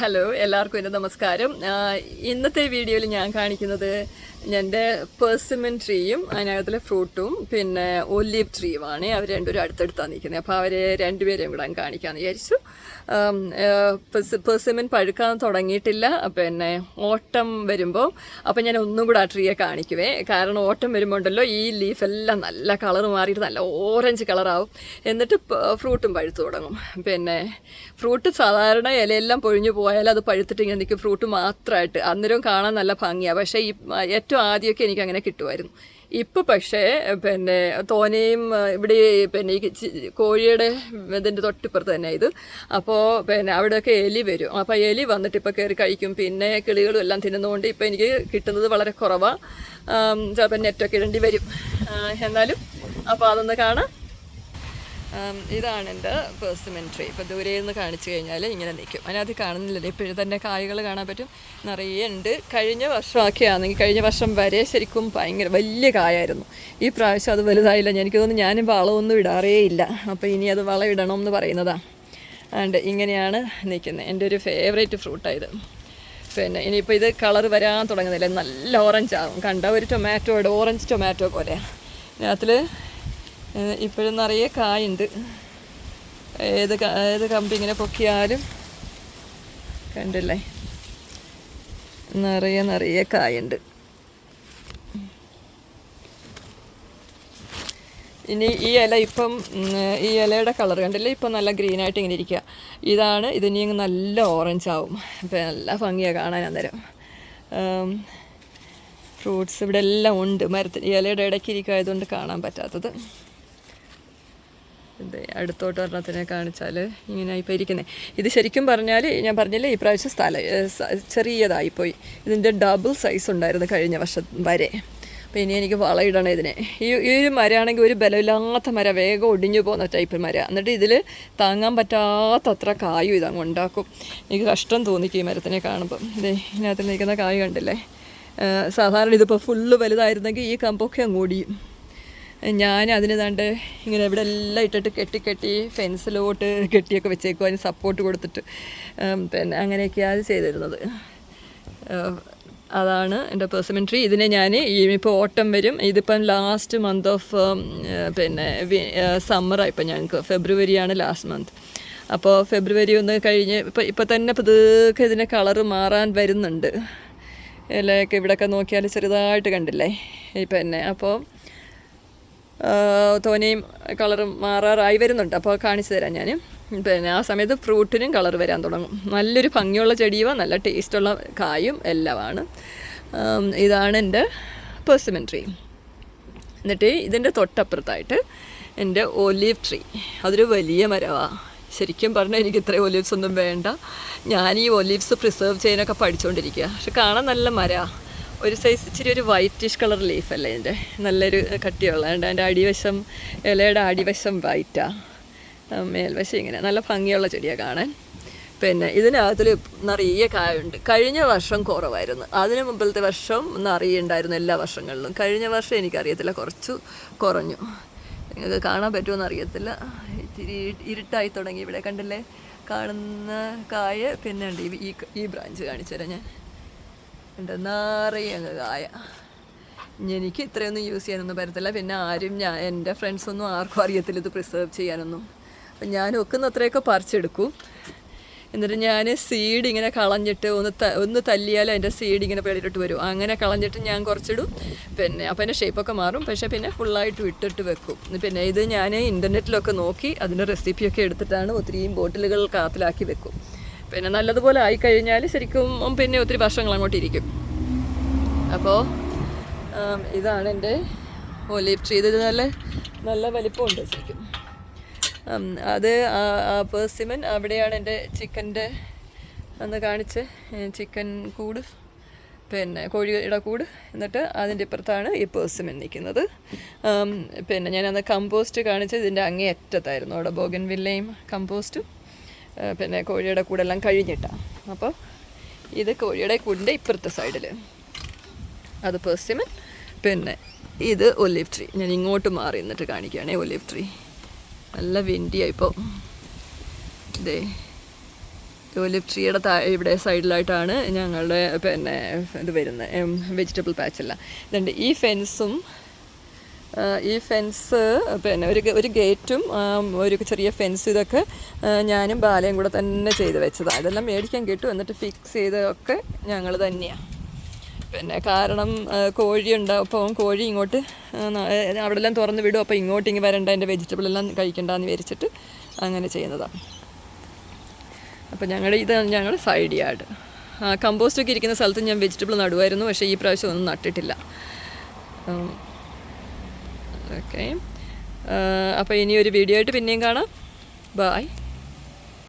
Hello എല്ലാവർക്കും എന്റെ നമസ്കാരം. ഇന്നത്തെ വീഡിയോയിൽ ഞാൻ കാണിക്കുന്നത് എന്റെ പേഴ്സിമൻ ട്രീയും അതിനകത്തിലെ ഫ്രൂട്ടും പിന്നെ ഒലീവ് ട്രീയുമാണ് അവർ രണ്ടുപേരും അടുത്തടുത്താണ് നിൽക്കുന്നത്. അപ്പോൾ അവരെ രണ്ടുപേരെയും കൂടെ കാണിക്കാമെന്ന് വിചാരിച്ചു. പേഴ്സിമൻ പഴുക്കാൻ തുടങ്ങിയിട്ടില്ല. പിന്നെ ഓട്ടം വരുമ്പോൾ അപ്പോൾ ഞാൻ ഒന്നും കൂടെ ആ ട്രീയെ കാണിക്കുവേ. കാരണം ഓട്ടം വരുമ്പോൾ ഉണ്ടല്ലോ ഈ ലീഫ് എല്ലാം നല്ല കളർ മാറിയിട്ട് നല്ല ഓറഞ്ച് കളറാവും എന്നിട്ട് ഫ്രൂട്ടും പഴുത്തു തുടങ്ങും. പിന്നെ ഫ്രൂട്ട് സാധാരണ ഇലയെല്ലാം പൊഴിഞ്ഞു പോയാൽ അത് പഴുത്തിട്ട് ഇങ്ങനെ നിൽക്കും. ഫ്രൂട്ട് മാത്രമായിട്ട്. അന്നേരം കാണാൻ നല്ല ഭംഗിയാണ് പക്ഷേ ഈ ഏറ്റവും ആദ്യമൊക്കെ എനിക്ക് അങ്ങനെ കിട്ടുമായിരുന്നു. ഇപ്പോൾ പക്ഷേ പിന്നെ തോനെയും ഇവിടെ പിന്നെ ഈ കോഴിയുടെ ഇതിന്റെ തൊട്ടിപ്പുറത്ത് തന്നെ ഇത്. അപ്പോൾ പിന്നെ അവിടെയൊക്കെ എലി വരും. അപ്പോൾ എലി വന്നിട്ട് ഇപ്പോൾ കയറി കഴിക്കും. പിന്നെ കിളികളും എല്ലാം തിന്നുന്നതുകൊണ്ട് ഇപ്പോൾ എനിക്ക് കിട്ടുന്നത് വളരെ കുറവാണ് ചിലപ്പോൾ നെറ്റൊക്കെ ഇടേണ്ടി വരും. എന്നാലും അപ്പോൾ അതൊന്ന് കാണാം. ഇതാണ് എന്റെ പേഴ്സിമെൻ ഇപ്പോൾ ദൂരെ നിന്ന് കാണിച്ചു കഴിഞ്ഞാൽ ഇങ്ങനെ നിൽക്കും. അതിനകത്ത് കാണുന്നില്ലല്ലോ. ഇപ്പോഴും തന്നെ കായ്കൾ കാണാൻ പറ്റും. നിറയെ ഉണ്ട്. കഴിഞ്ഞ വർഷമൊക്കെ ആണെങ്കിൽ കഴിഞ്ഞ വർഷം വരെ ശരിക്കും ഭയങ്കര വലിയ കായായിരുന്നു. ഈ പ്രാവശ്യം അത് വലുതായില്ല. എനിക്ക് തോന്നുന്നു ഞാനും വളമൊന്നും ഇടാറേ ഇല്ല. അപ്പോൾ ഇനി അത് വളം ഇടണം എന്ന് പറയുന്നതാണ് ആണ്ട് ഇങ്ങനെയാണ് നിൽക്കുന്നത്. എന്റെ ഒരു ഫേവറേറ്റ് ഫ്രൂട്ടായത് പിന്നെ ഇനിയിപ്പോൾ ഇത് കളർ വരാൻ തുടങ്ങുന്നില്ല. നല്ല ഓറഞ്ച് ആകും കണ്ട? ഒരു ടൊമാറ്റോയുടെ ഓറഞ്ച് ടൊമാറ്റോ പോലെ ഇതിനകത്തിൽ ഇപ്പോഴും നിറയെ കായുണ്ട്. ഏത് ഏത് കമ്പി ഇങ്ങനെ പൊക്കിയാലും കണ്ടില്ലേ? നിറയെ നിറയെ കായുണ്ട്. ഇനി ഈ ഇല ഇപ്പം ഈ ഇലയുടെ കളർ കണ്ടില്ലേ? ഇപ്പം നല്ല ഗ്രീനായിട്ട് ഇങ്ങനെ ഇരിക്കുക ഇതാണ് ഇതിനി നല്ല ഓറഞ്ച് ആവും. അപ്പം നല്ല ഭംഗിയാണ് കാണാൻ അന്നേരം. ഫ്രൂട്ട്സ് ഇവിടെ എല്ലാം ഉണ്ട്. മരത്തിന് ഇലയുടെ ഇടയ്ക്ക് ഇരിക്കായതുകൊണ്ട് കാണാൻ പറ്റാത്തത്. അടുത്തോട്ട് ഒരെണ്ണത്തിനെ കാണിച്ചാൽ ഇങ്ങനെ ഇപ്പോൾ ഇരിക്കുന്നത് ഇത് ശരിക്കും പറഞ്ഞാൽ ഞാൻ പറഞ്ഞില്ലേ ഈ പ്രാവശ്യം സ്ഥലം ചെറിയതായിപ്പോയി. ഇതിന്റെ ഡബിൾ സൈസ് ഉണ്ടായിരുന്നു കഴിഞ്ഞ വർഷം വരെ. അപ്പോൾ ഇനി എനിക്ക് വളയിടണം ഇതിനെ. ഈ ഈ ഒരു മരമാണെങ്കിൽ ഒരു ബലമില്ലാത്ത മര വേഗം ഒടിഞ്ഞു പോകുന്ന ടൈപ്പ് മര. എന്നിട്ട് ഇതിൽ താങ്ങാൻ പറ്റാത്തത്ര കായും ഇതങ്ങ് ഉണ്ടാക്കും. എനിക്ക് കഷ്ടം തോന്നിക്കും ഈ മരത്തിനെ കാണുമ്പം. ഇതേ ഇതിനകത്ത് നിൽക്കുന്ന കായ് കണ്ടില്ലേ? സാധാരണ ഇതിപ്പോൾ ഫുള്ള് വലുതായിരുന്നെങ്കിൽ ഈ കമ്പൊക്കെ അങ്ങ് ഓടിയും ഞാൻ അതിന് താണ്ട് ഇങ്ങനെ ഇവിടെ എല്ലാം ഇട്ടിട്ട് കെട്ടി കെട്ടി ഫെൻസിലോട്ട് കെട്ടിയൊക്കെ വെച്ചേക്കും. അതിന് സപ്പോർട്ട് കൊടുത്തിട്ട് പിന്നെ അങ്ങനെയൊക്കെയാണ് ചെയ്തിരുന്നത്. അതാണ് എന്റെ പേഴ്സമെൻട്രി ഇതിനെ ഞാൻ ഇപ്പോൾ ഓട്ടം വരും. ഇതിപ്പം ലാസ്റ്റ് മന്ത് ഓഫ് പിന്നെ സമ്മറാണ് ഇപ്പം ഞങ്ങൾക്ക്. ഫെബ്രുവരിയാണ് ലാസ്റ്റ് മന്ത് അപ്പോൾ ഫെബ്രുവരി ഒന്ന് കഴിഞ്ഞ് ഇപ്പം ഇപ്പം തന്നെ പുതുക്കെ ഇതിന്റെ കളറ് മാറാൻ വരുന്നുണ്ട്. ഇലയൊക്കെ ഇവിടെയൊക്കെ നോക്കിയാൽ ചെറുതായിട്ട് കണ്ടില്ലേ? ഇപ്പം തന്നെ അപ്പോൾ തോനെയും കളറും മാറാറായി വരുന്നുണ്ട്. അപ്പോൾ കാണിച്ചു തരാം ഞാൻ പിന്നെ ആ സമയത്ത് ഫ്രൂട്ടിനും കളർ വരാൻ തുടങ്ങും. നല്ലൊരു ഭംഗിയുള്ള ചെടിയോ നല്ല ടേസ്റ്റുള്ള കായും എല്ലാമാണ്. ഇതാണ് എന്റെ പെർസിമെൻട്രി എന്നിട്ട് ഇതിന്റെ തൊട്ടപ്പുറത്തായിട്ട് എന്റെ ഒലീവ് ട്രീ. അതൊരു വലിയ മരമാണ് ശരിക്കും പറഞ്ഞാൽ എനിക്ക് ഇത്രയും ഒലീവ്സ് ഒന്നും വേണ്ട. ഞാൻ ഈ ഒലീവ്സ് പ്രിസർവ് ചെയ്യാനൊക്കെ പഠിച്ചുകൊണ്ടിരിക്കുക പക്ഷെ കാണാൻ നല്ല മരമാണ് ഒരു സൈസ് ഇച്ചിരി ഒരു വൈറ്റിഷ് കളർ ലീഫ് അല്ലേ എന്റെ നല്ലൊരു കട്ടിയുള്ള. അതിന്റെ അടിവശം ഇലയുടെ അടിവശം വൈറ്റാണ് മേൽവശം ഇങ്ങനെ. നല്ല ഭംഗിയുള്ള ചെടിയാണ് കാണാൻ. പിന്നെ ഇതിനകത്തിൽ നിറയെ കായുണ്ട്. കഴിഞ്ഞ വർഷം കുറവായിരുന്നു. അതിന് മുമ്പിലത്തെ വർഷം നിറയെ ഉണ്ടായിരുന്നു എല്ലാ വർഷങ്ങളിലും. കഴിഞ്ഞ വർഷം എനിക്കറിയത്തില്ല. കുറച്ച് കുറഞ്ഞു. നിങ്ങൾക്ക് കാണാൻ പറ്റുമെന്ന് അറിയത്തില്ല ഇത്തിരി ഇരുട്ടായി തുടങ്ങി ഇവിടെ കണ്ടില്ലേ? കാണുന്ന കായ പിന്നെ ഉണ്ട് ഈ ഈ ബ്രാഞ്ച് കാണിച്ചു തരാം ഞാൻ. ഉണ്ട്. നിറയെ കായ. എനിക്ക് ഇത്രയൊന്നും യൂസ് ചെയ്യാനൊന്നും പറ്റത്തില്ല. പിന്നെ ആരും ഞാൻ എന്റെ ഫ്രണ്ട്സൊന്നും ആർക്കും അറിയത്തില്ല ഇത് പ്രിസർവ് ചെയ്യാനൊന്നും. അപ്പം ഞാൻ ഒക്കുന്ന അത്രയൊക്കെ പറിച്ചെടുക്കും. എന്നിട്ട് ഞാൻ സീഡ് ഇങ്ങനെ കളഞ്ഞിട്ട് ഒന്ന് ത ഒന്ന് തല്ലിയാൽ അതിന്റെ സീഡ് ഇങ്ങനെ പേടിയിട്ട് വരും. അങ്ങനെ കളഞ്ഞിട്ട് ഞാൻ കുറച്ചിടും. പിന്നെ അപ്പം അതിന്റെ ഷേപ്പൊക്കെ മാറും. പക്ഷേ പിന്നെ ഫുള്ളായിട്ട് വിട്ടിട്ട് വെക്കും. പിന്നെ ഇത് ഞാൻ ഇന്റർനെറ്റിലൊക്കെ നോക്കി അതിന്റെ റെസിപ്പിയൊക്കെ എടുത്തിട്ടാണ് ഒത്തിരിയും ബോട്ടിലുകൾ കാത്തിലാക്കി വെക്കും. പിന്നെ നല്ലതുപോലെ ആയിക്കഴിഞ്ഞാൽ ശരിക്കും പിന്നെ ഒത്തിരി വർഷങ്ങൾ അങ്ങോട്ട് ഇരിക്കും. അപ്പോൾ ഇതാണ് എന്റെ ഒലീവ് ട്രീ. ഇത് നല്ല നല്ല വലിപ്പമുണ്ട് ശരിക്കും. അത് പേഴ്സിമൻ അവിടെയാണ് എന്റെ ചിക്കന്റെ അന്ന് കാണിച്ച്. ചിക്കൻ കൂട് പിന്നെ കോഴിയുടെ കൂട് എന്നിട്ട് അതിന്റെ ഇപ്പുറത്താണ് ഈ പേഴ്സിമൻ നിൽക്കുന്നത്. പിന്നെ ഞാൻ അന്ന് കമ്പോസ്റ്റ് കാണിച്ച് ഇതിന്റെ അങ്ങേ അറ്റത്തായിരുന്നു അവിടെ ബോഗൻ വില്ലയും കമ്പോസ്റ്റും പിന്നെ കോഴിയുടെ കൂടെല്ലാം കഴിഞ്ഞിട്ടാണ് അപ്പോൾ ഇത് കോഴിയുടെ കൂടിന്റെ ഇപ്പുറത്തെ സൈഡിൽ അത് പെർസിമൻ പിന്നെ ഇത് ഒലിവ് ട്രീ ഞാൻ ഇങ്ങോട്ട് മാറി നിന്നിട്ട് കാണിക്കുകയാണേ. ഒലിവ് ട്രീ നല്ല വിൻഡിയായി ഇപ്പോൾ ഇതേ ഒലിവ് ട്രീയുടെ താ ഇവിടെ സൈഡിലായിട്ടാണ് ഞങ്ങളുടെ പിന്നെ ഇത് വരുന്നത്. വെജിറ്റബിൾ പാച്ചല്ല ഇതുണ്ട് ഈ ഫെൻസും ഈ ഫെൻസ് പിന്നെ ഒരു ഒരു ഗേറ്റും ഒരു ചെറിയ ഫെൻസ് ഇതൊക്കെ ഞാനും ബാലയും കൂടെ തന്നെ ചെയ്ത് വെച്ചതാണ് അതെല്ലാം മേടിക്കാൻ കിട്ടും. എന്നിട്ട് ഫിക്സ് ചെയ്തതൊക്കെ ഞങ്ങൾ തന്നെയാണ് പിന്നെ കാരണം കോഴിയുണ്ട് അപ്പം കോഴി ഇങ്ങോട്ട് അവിടെല്ലാം തുറന്ന് വിടും. അപ്പോൾ ഇങ്ങോട്ട് ഇങ്ങനെ വരണ്ട. എന്റെ വെജിറ്റബിൾ എല്ലാം കഴിക്കണ്ടെന്ന് വിചാരിച്ചിട്ട് അങ്ങനെ ചെയ്യുന്നതാണ് അപ്പോൾ ഞങ്ങളുടെ ഇത് ഞങ്ങൾ സൈഡ് യാർഡ് കമ്പോസ്റ്റൊക്കെ ഇരിക്കുന്ന സ്ഥലത്ത് ഞാൻ വെജിറ്റബിൾ നടുമായിരുന്നു പക്ഷേ ഈ പ്രാവശ്യം ഒന്നും നട്ടിട്ടില്ല. ഓക്കെ അപ്പോൾ ഇനി ഒരു വീഡിയോ ആയിട്ട് പിന്നെയും കാണാം. ബായ്